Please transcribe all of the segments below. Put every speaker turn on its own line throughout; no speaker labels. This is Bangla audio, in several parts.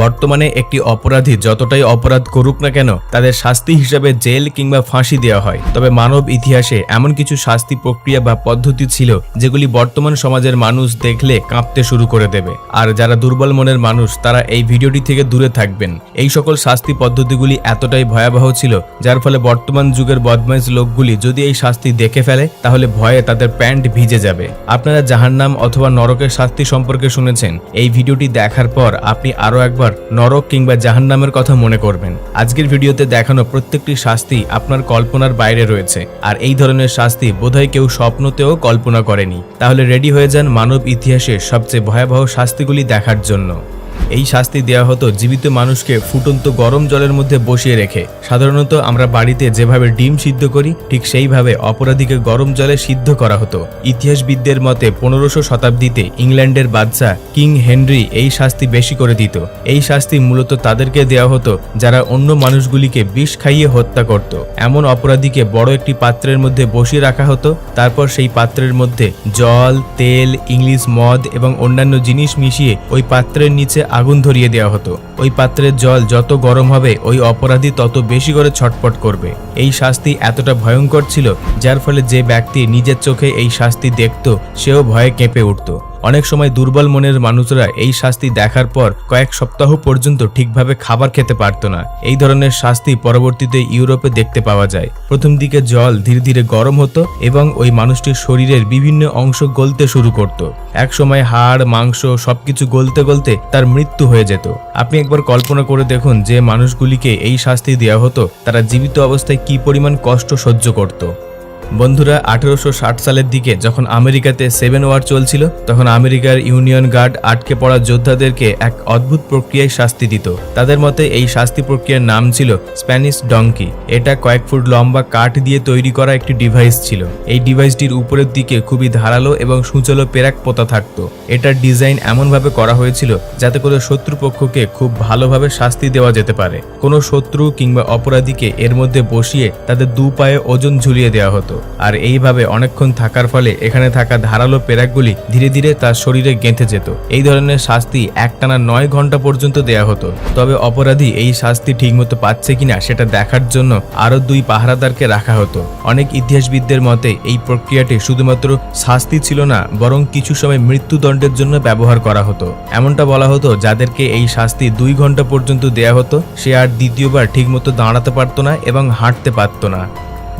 বর্তমানে একটি অপরাধী যতটাই অপরাধ করুক না কেন, তাদের শাস্তি হিসাবে জেল কিংবা ফাঁসি দেওয়া হয়। তবে মানব ইতিহাসে এমন কিছু শাস্তি প্রক্রিয়া বা পদ্ধতি ছিল, যেগুলি বর্তমান সমাজের মানুষ দেখলে কাঁপতে শুরু করে দেবে। আর যারা দুর্বল মনের মানুষ, তারা এই ভিডিওটি থেকে দূরে থাকবেন। এই সকল শাস্তি পদ্ধতিগুলি এতটাই ভয়াবহ ছিল, যার ফলে বর্তমান যুগের বদমাইশ লোকগুলি যদি এই শাস্তি দেখে ফেলে, তাহলে ভয়ে তাদের প্যান্ট ভিজে যাবে। আপনারা জাহান্নাম অথবা নরকের শাস্তি সম্পর্কে শুনেছেন। এই ভিডিওটি দেখার পর আপনি আরও একবার নরক কিংবা জাহান্নামের কথা মনে করবেন। আজকের ভিডিওতে দেখানো প্রত্যেকটি শাস্তি আপনার কল্পনার বাইরে রয়েছে। আর এই ধরনের শাস্তি বোধহয় কেউ স্বপ্নতেও কল্পনা করেনি। তাহলে রেডি হয়ে যান মানব ইতিহাসের সবচেয়ে ভয়াবহ শাস্তিগুলি দেখার জন্য। এই শাস্তি দেওয়া হতো জীবিত মানুষকে ফুটন্ত গরম জলের মধ্যে বসিয়ে রেখে। সাধারণত আমরা বাড়িতে যেভাবে ডিম সিদ্ধ করি, ঠিক সেইভাবে অপরাধীকে গরম জলে সিদ্ধ করা হতো। ইতিহাসবিদদের মতে পনেরোশো শতাব্দীতে ইংল্যান্ডের বাদশাহ কিং হেনরি এই শাস্তি বেশি করে দিত। এই শাস্তি মূলত তাদেরকে দেওয়া হতো যারা অন্য মানুষগুলিকে বিষ খাইয়ে হত্যা করত। এমন অপরাধীকে বড় একটি পাত্রের মধ্যে বসিয়ে রাখা হতো। তারপর সেই পাত্রের মধ্যে জল, তেল, ইংলিশ মদ এবং অন্যান্য জিনিস মিশিয়ে ওই পাত্রের নিচে আগুন ধরিয়ে দেওয়া হতো। ওই পাত্রের জল যত গরম হবে, ওই অপরাধী তত বেশি করে ছটপট করবে। এই শাস্তি এতটা ভয়ঙ্কর ছিল, যার ফলে যে ব্যক্তি নিজের চোখে এই শাস্তি দেখত, সেও ভয়ে কেঁপে উঠত। অনেক সময় দুর্বল মনের মানুষরা এই শাস্তি দেখার পর কয়েক সপ্তাহ পর্যন্ত ঠিকভাবে খাবার খেতে পারত না। এই ধরনের শাস্তি পরবর্তীতে ইউরোপে দেখতে পাওয়া যায়। প্রথম দিকে জল ধীরে ধীরে গরম হতো এবং ওই মানুষটির শরীরের বিভিন্ন অংশ গলতে শুরু করত। এক সময় হাড়, মাংস সবকিছু গলতে গলতে তার মৃত্যু হয়ে যেত। আপনি একবার কল্পনা করে দেখুন যে মানুষগুলিকে এই শাস্তি দেওয়া হতো, তারা জীবিত অবস্থায় কি পরিমাণ কষ্ট সহ্য করত। বন্ধুরা, আঠেরোশো ষাট সালের দিকে যখন আমেরিকাতে সেভেন ওয়ার চলছিল, তখন আমেরিকার ইউনিয়ন গার্ড আটকে পড়া যোদ্ধাদেরকে এক অদ্ভুত প্রক্রিয়ায় শাস্তি দিত। তাদের মতে, এই শাস্তি প্রক্রিয়ার নাম ছিল স্প্যানিশ ডঙ্কি। এটা কয়েক ফুট লম্বা কাঠ দিয়ে তৈরি করা একটি ডিভাইস ছিল। এই ডিভাইসটির উপরের দিকে খুবই ধারালো এবং সূচলো পেরাক পোতা থাকতো। এটার ডিজাইন এমনভাবে করা হয়েছিল যাতে করে শত্রুপক্ষকে খুব ভালোভাবে শাস্তি দেওয়া যেতে পারে। কোনো শত্রু কিংবা অপরাধীকে এর মধ্যে বসিয়ে তাদের দু পায়ে ওজন ঝুলিয়ে দেওয়া হতো। আর এইভাবে অনেকক্ষণ থাকার ফলে এখানে থাকা ধারালো পেরাকগুলি ধীরে ধীরে তার শরীরে গেঁথে যেত। এই ধরনের শাস্তি একটানা নয় ঘণ্টা পর্যন্ত দেয়া হতো। তবে অপরাধী এই শাস্তি ঠিকমতো পাচ্ছে কিনা সেটা দেখার জন্য আরও দুই পাহারাদারকে রাখা হতো। অনেক ইতিহাসবিদদের মতে এই প্রক্রিয়াটি শুধুমাত্র শাস্তি ছিল না, বরং কিছু সময় মৃত্যুদণ্ডের জন্য ব্যবহার করা হতো। এমনটা বলা হতো যাদেরকে এই শাস্তি দুই ঘণ্টা পর্যন্ত দেয়া হতো, সে আর দ্বিতীয়বার ঠিকমতো দাঁড়াতে পারতো না এবং হাঁটতে পারতো না।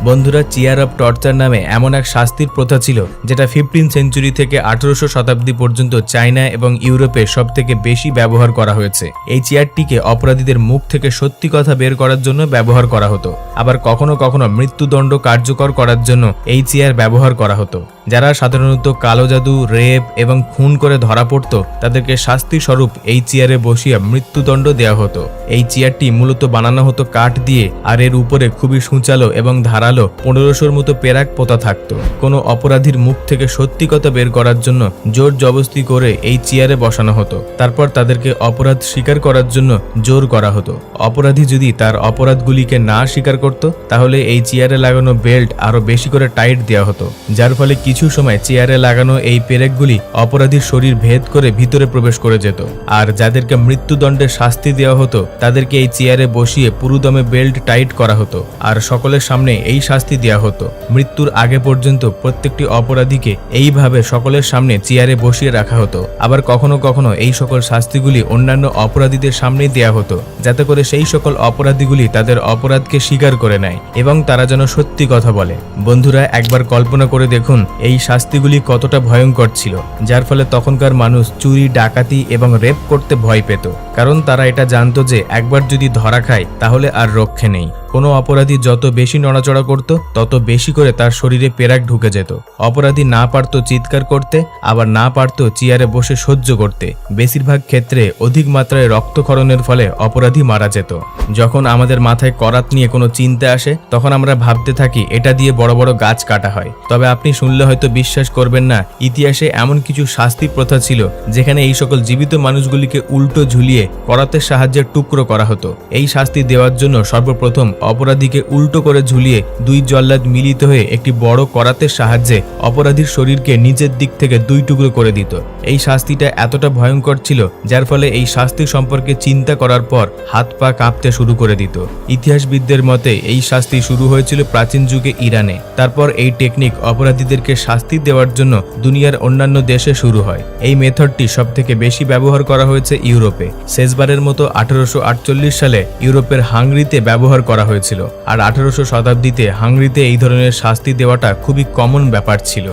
বন্ধুরা চেয়ার অফ টর্চার নামে এমন এক শাস্তির প্রথা ছিল, যেটা ফিফটিন সেঞ্চুরি থেকে আঠারোশো শতাব্দী পর্যন্ত চায়না এবং ইউরোপে সব থেকে বেশি ব্যবহার করা হয়েছে। এই চেয়ারটিকে অপরাধীদের মুখ থেকে সত্যি কথা বের করার জন্য ব্যবহার করা হতো। আবার কখনো কখনো মৃত্যুদণ্ড কার্যকর করার জন্য এই চেয়ার ব্যবহার করা হতো। যারা সাধারণত কালো জাদু, রেপ এবং খুন করে ধরা পড়ত, তাদেরকে শাস্তি স্বরূপ এই চেয়ারে বসিয়ে মৃত্যুদণ্ড দেওয়া হতো। এই চেয়ারটি মূলত বানানো হতো কাঠ দিয়ে, আর এর উপরে খুবই সূচালো এবং ধারালো পনেরোশোর মতো পেরাক পোতা থাকতো। কোনো অপরাধীর মুখ থেকে সত্যি কথা বের করার জন্য জোর জবস্তি করে এই চেয়ারে বসানো হতো। তারপর তাদেরকে অপরাধ স্বীকার করার জন্য জোর করা হতো। অপরাধী যদি তার অপরাধগুলিকে না স্বীকার করত, তাহলে এই চেয়ারে লাগানো বেল্ট আরও বেশি করে টাইট দেওয়া হতো। যার ফলে কিছু সময় চেয়ারে লাগানো এই পেরেকগুলি অপরাধীর শরীর ভেদ করে ভিতরে প্রবেশ করে যেত। আর যাদেরকে মৃত্যুদণ্ডের শাস্তি দেওয়া হতো, তাদেরকে এই চেয়ারে বসিয়ে পুরুদমে বেল্ট টাইট করা হতো। আর সকলের সামনে এই শাস্তি দেওয়া হতো। মৃত্যুর আগে পর্যন্ত প্রত্যেকটি অপরাধীকে এইভাবে সকলের সামনে চেয়ারে বসিয়ে রাখা হতো। আবার কখনো কখনো এই সকল শাস্তিগুলি অন্যান্য অপরাধীদের সামনেই দেওয়া হতো, যাতে করে সেই সকল অপরাধীগুলি তাদের অপরাধকে স্বীকার করে নেয় এবং তারা যেন সত্যি কথা বলে। বন্ধুরা, একবার কল্পনা করে দেখুন, এই শাস্তিগুলি কতটা ভয়ঙ্কর ছিল, যার ফলে তখনকার মানুষ চুরি, ডাকাতি এবং রেপ করতে ভয় পেত। কারণ তারা এটা জানতো যে একবার যদি ধরা খায়, তাহলে আর রক্ষে নেই। কোনো অপরাধী যত বেশি নড়াচড়া করত, তত বেশি করে তার শরীরে পেরাক ঢুকে যেত। অপরাধী না পারত চিৎকার করতে, আবার না পারত চেয়ারে বসে সহ্য করতে। বেশিরভাগ ক্ষেত্রে অধিক মাত্রায় রক্তক্ষরণের ফলে অপরাধী মারা যেত। যখন আমাদের মাথায় করাত নিয়ে কোনো চিন্তা আসে, তখন আমরা ভাবতে থাকি, এটা দিয়ে বড় বড় গাছ কাটা হয়। তবে আপনি শুনলে হয়তো বিশ্বাস করবেন না, ইতিহাসে এমন কিছু শাস্তি প্রথা ছিল, যেখানে এই সকল জীবিত মানুষগুলিকে উল্টো ঝুলিয়ে করাতের সাহায্যে টুকরো করা হতো। এই শাস্তি দেওয়ার জন্য সর্বপ্রথম অপরাধীকে উল্টো করে ঝুলিয়ে দুই জল্লাদ মিলিত হয়ে একটি বড় করাতের সাহায্যে অপরাধীর শরীরকে নিচের দিক থেকে দুই টুকরো করে দিত। এই শাস্তিটা এতটা ভয়ঙ্কর ছিল, যার ফলে এই শাস্তি সম্পর্কে চিন্তা করার পর হাত পা কাঁপতে শুরু করে দিত। ইতিহাসবিদদের মতে, এই শাস্তি শুরু হয়েছিল প্রাচীন যুগে ইরানে। তারপর এই টেকনিক অপরাধীদেরকে শাস্তি দেওয়ার জন্য দুনিয়ার অন্যান্য দেশে শুরু হয়। এই মেথডটি সব থেকে বেশি ব্যবহার করা হয়েছে ইউরোপে। শেষবারের মতো আঠারোশো আটচল্লিশ সালে ইউরোপের হাঙ্গরিতে ব্যবহার করা হয়েছিল। আর আঠারোশো শতাব্দীতে হাংরিতে এই ধরনের শাস্তি দেওয়াটা খুবই কমন ব্যাপার ছিল।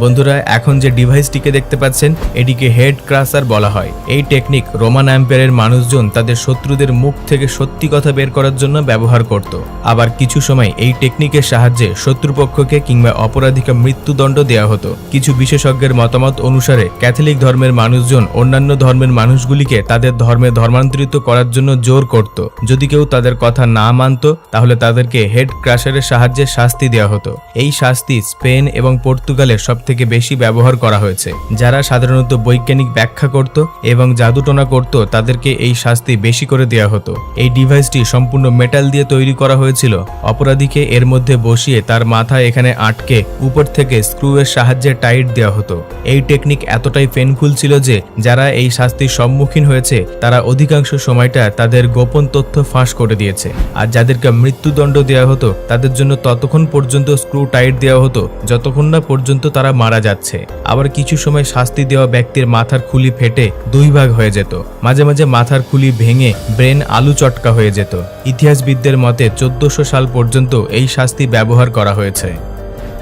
বন্ধুরা, এখন যে ডিভাইসটিকে দেখতে পাচ্ছেন, এটিকে হেড ক্রাসার বলা হয়। এই টেকনিক রোমান অ্যাম্পেয়ারের মানুষজন তাদের শত্রুদের মুখ থেকে সত্যি কথা বের করার জন্য ব্যবহার করত। আবার কিছু সময় এই টেকনিকের সাহায্যে শত্রুপক্ষকে কিংবা অপরাধীকে মৃত্যুদণ্ড দেওয়া হতো। কিছু বিশেষজ্ঞের মতামত অনুসারে, ক্যাথলিক ধর্মের মানুষজন অন্যান্য ধর্মের মানুষগুলিকে তাদের ধর্মে ধর্মান্তরিত করার জন্য জোর করত। যদি কেউ তাদের কথা না মানত, তাহলে তাদেরকে হেড ক্রাশারের সাহায্যে শাস্তি দেওয়া হতো। এই শাস্তি স্পেন এবং পর্তুগালের সব থেকে বেশি ব্যবহার করা হয়েছে। যারা সাধারণত বৈজ্ঞানিক ব্যাখ্যা করত এবং জাদুটনা করত, তাদেরকে এই শাস্তি বেশি করে দেওয়া হতো। এই ডিভাইসটি সম্পূর্ণ মেটাল দিয়ে তৈরি করা হয়েছিল। অপরাধীকে এর মধ্যে বসিয়ে তার মাথা এখানে আটকে উপর থেকে স্ক্রুয়ের সাহায্যে টাইট দেওয়া হতো। এই টেকনিক এতটাই পেনফুল ছিল যে, যারা এই শাস্তির সম্মুখীন হয়েছে, তারা অধিকাংশ সময়টা তাদের গোপন তথ্য ফাঁস করে দিয়েছে। আর যাদেরকে মৃত্যুদণ্ড দেওয়া হতো, তাদের জন্য ততক্ষণ পর্যন্ত স্ক্রু টাইট দেওয়া হতো, যতক্ষণ না পর্যন্ত তারা মারা যাচ্ছে। আবার কিছু সময় শাস্তি দেওয়া ব্যক্তির মাথার খুলি ফেটে দুই ভাগ হয়ে যেত। মাঝে মাঝে মাথার খুলি ভেঙে ব্রেন আলু চটকা হয়ে যেত। ইতিহাসবিদদের মতে চোদ্দশো সাল পর্যন্ত এই শাস্তি ব্যবহার করা হয়েছে।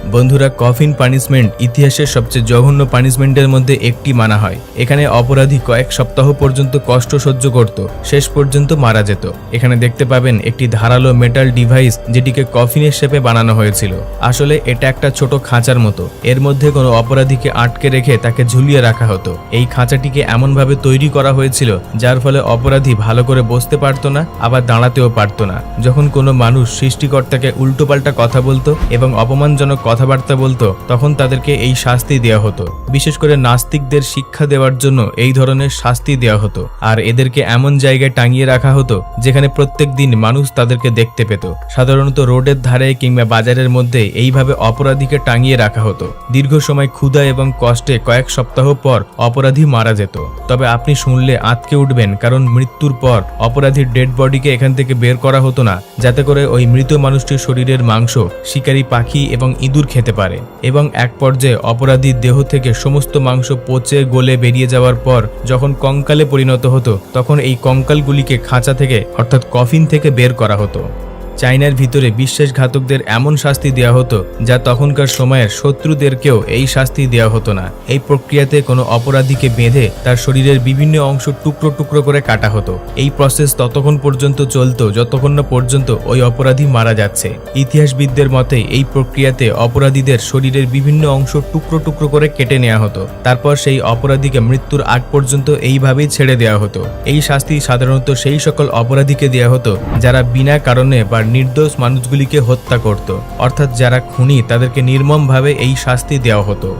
বন্ধুরা কফিন পানিশমেন্ট ইতিহাসের সবচেয়ে জঘন্য পানিশমেন্টের মধ্যে একটি মানা হয়। এখানে অপরাধী কয়েক সপ্তাহ পর্যন্ত কষ্ট সহ্য করত, শেষ পর্যন্ত মারা যেত। এখানে দেখতে পাবেন একটি ধারালো মেটাল ডিভাইস যেটিকে কফিনের শেপে বানানো হয়েছিল। আসলে এটা একটা ছোট খাঁচার মতো। এর মধ্যে কোনো অপরাধীকে আটকে রেখে তাকে ঝুলিয়ে রাখা হতো। এই খাঁচাটিকে এমনভাবে তৈরি করা হয়েছিল, যার ফলে অপরাধী ভালো করে বসতে পারতো না, আবার দাঁড়াতেও পারতো না। যখন কোনো মানুষ সৃষ্টিকর্তাকে উল্টোপাল্টা কথা বলতো এবং অপমানজনক কথাবার্তা বলতো, তখন তাদেরকে এই শাস্তি দেওয়া হতো। বিশেষ করে নাস্তিকদের শিক্ষা দেওয়ার জন্য এই ধরনের শাস্তি দেওয়া হতো। আর এদেরকে এমন জায়গায় টাঙিয়ে রাখা হতো, যেখানে প্রত্যেক দিন মানুষ তাদেরকে দেখতে পেত। সাধারণত রোডের ধারে কিংবা বাজারের মধ্যে এইভাবে অপরাধীকে টাঙিয়ে রাখা হতো। দীর্ঘ সময় ক্ষুধা এবং কষ্টে কয়েক সপ্তাহ পর অপরাধী মারা যেত। তবে আপনি শুনলে আঁতকে উঠবেন, কারণ মৃত্যুর পর অপরাধীর ডেড বডিকে এখান থেকে বের করা হতো না, যাতে করে ওই মৃত মানুষটির শরীরের মাংস, শিকারী পাখি এবং ইঁদুর খেতে পারে এবং এক পর্যায়ে অপরাধীর দেহ থেকে সমস্ত মাংস পচে গলে বেরিয়ে যাওয়ার পর যখন কঙ্কালে পরিণত হতো, তখন এই কঙ্কালগুলিকে খাঁচা থেকে, অর্থাৎ কফিন থেকে বের করা হতো। চাইনার ভিতরে বিশ্বাসঘাতকদের এমন শাস্তি দেওয়া হতো যা তখনকার সময়ের শত্রুদেরকেও এই শাস্তি দেওয়া হতো না। এই প্রক্রিয়াতে কোনো অপরাধীকে বেঁধে তার শরীরের বিভিন্ন অংশ টুকরো টুকরো করে কাটা হতো। এই প্রসেস ততক্ষণ পর্যন্ত চলতো যতক্ষণ না পর্যন্ত ওই অপরাধী মারা যাচ্ছে। ইতিহাসবিদদের মতে এই প্রক্রিয়াতে অপরাধীদের শরীরের বিভিন্ন অংশ টুকরো টুকরো করে কেটে নেওয়া হতো। তারপর সেই অপরাধীকে মৃত্যুর আগ পর্যন্ত এইভাবেই ছেড়ে দেওয়া হতো। এই শাস্তি সাধারণত সেই সকল অপরাধীকে দেওয়া হতো যারা বিনা কারণে বা নির্দোষ মানুষগুলিকে হত্যা করত। অর্থাৎ যারা খুনি তাদেরকে নির্মমভাবে এই শাস্তি দেওয়া হতো।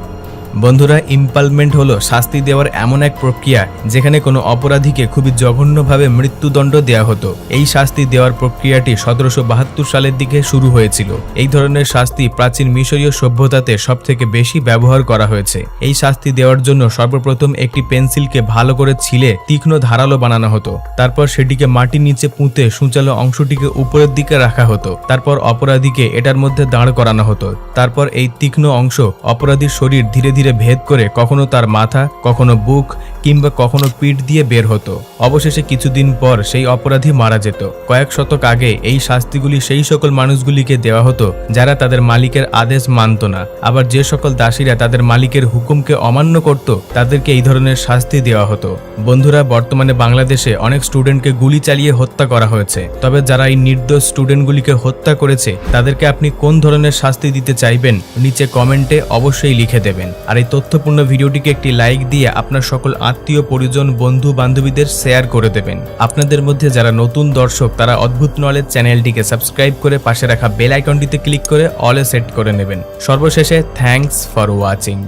বন্ধুরা, ইম্পালমেন্ট হলো শাস্তি দেওয়ার এমন এক প্রক্রিয়া যেখানে কোনো অপরাধীকে খুবই জঘন্যভাবে মৃত্যুদণ্ড দেওয়া হতো। এই শাস্তি দেওয়ার প্রক্রিয়াটি সতেরোশো বাহাত্তর সালের দিকে শুরু হয়েছিল। এই ধরনের শাস্তি প্রাচীন মিশরীয় সভ্যতাতে সবথেকে বেশি ব্যবহার করা হয়েছে। এই শাস্তি দেওয়ার জন্য সর্বপ্রথম একটি পেন্সিলকে ভালো করে ছিলে তীক্ষ্ণ ধারালো বানানো হতো। তারপর সেটিকে মাটির নিচে পুঁতে সূচালো অংশটিকে উপরের দিকে রাখা হতো। তারপর অপরাধীকে এটার মধ্যে দাঁড় করানো হতো। তারপর এই তীক্ষ্ণ অংশ অপরাধীর শরীর ধীরে ধীরে ভেদ করে কখনো তার মাথা কখনো বুক কিংবা কখনো পিঠ দিয়ে বের হতো। অবশেষে কিছুদিন পর সেই অপরাধী মারা যেত। কয়েক শতক আগে এই শাস্তিগুলি সেই সকল মানুষগুলিকে দেওয়া হতো, যারা তাদের মালিকের আদেশ মানত না। আবার যে সকল দাসীরা তাদের মালিকের হুকুমকে অমান্য করত, তাদেরকে এই ধরনের শাস্তি দেওয়া হতো। বন্ধুরা, বর্তমানে বাংলাদেশে অনেক স্টুডেন্টকে গুলি চালিয়ে হত্যা করা হয়েছে। তবে যারা এই নির্দোষ স্টুডেন্টগুলিকে হত্যা করেছে, তাদেরকে আপনি কোন ধরনের শাস্তি দিতে চাইবেন, নিচে কমেন্টে অবশ্যই লিখে দেবেন। আর এই তথ্যপূর্ণ ভিডিওটিকে একটি লাইক দিয়ে আপনার সকল আত্মীয়, পরিজন, বন্ধু, বান্ধবীদের শেয়ার করে দেবেন। আপনাদের মধ্যে যারা নতুন দর্শক, তারা অদ্ভুত নলেজ চ্যানেলটিকে সাবস্ক্রাইব করে পাশে রাখা বেল আইকনটিতে ক্লিক করে অলে সেট করে নেবেন। সর্বশেষে থ্যাংকস ফর ওয়াচিং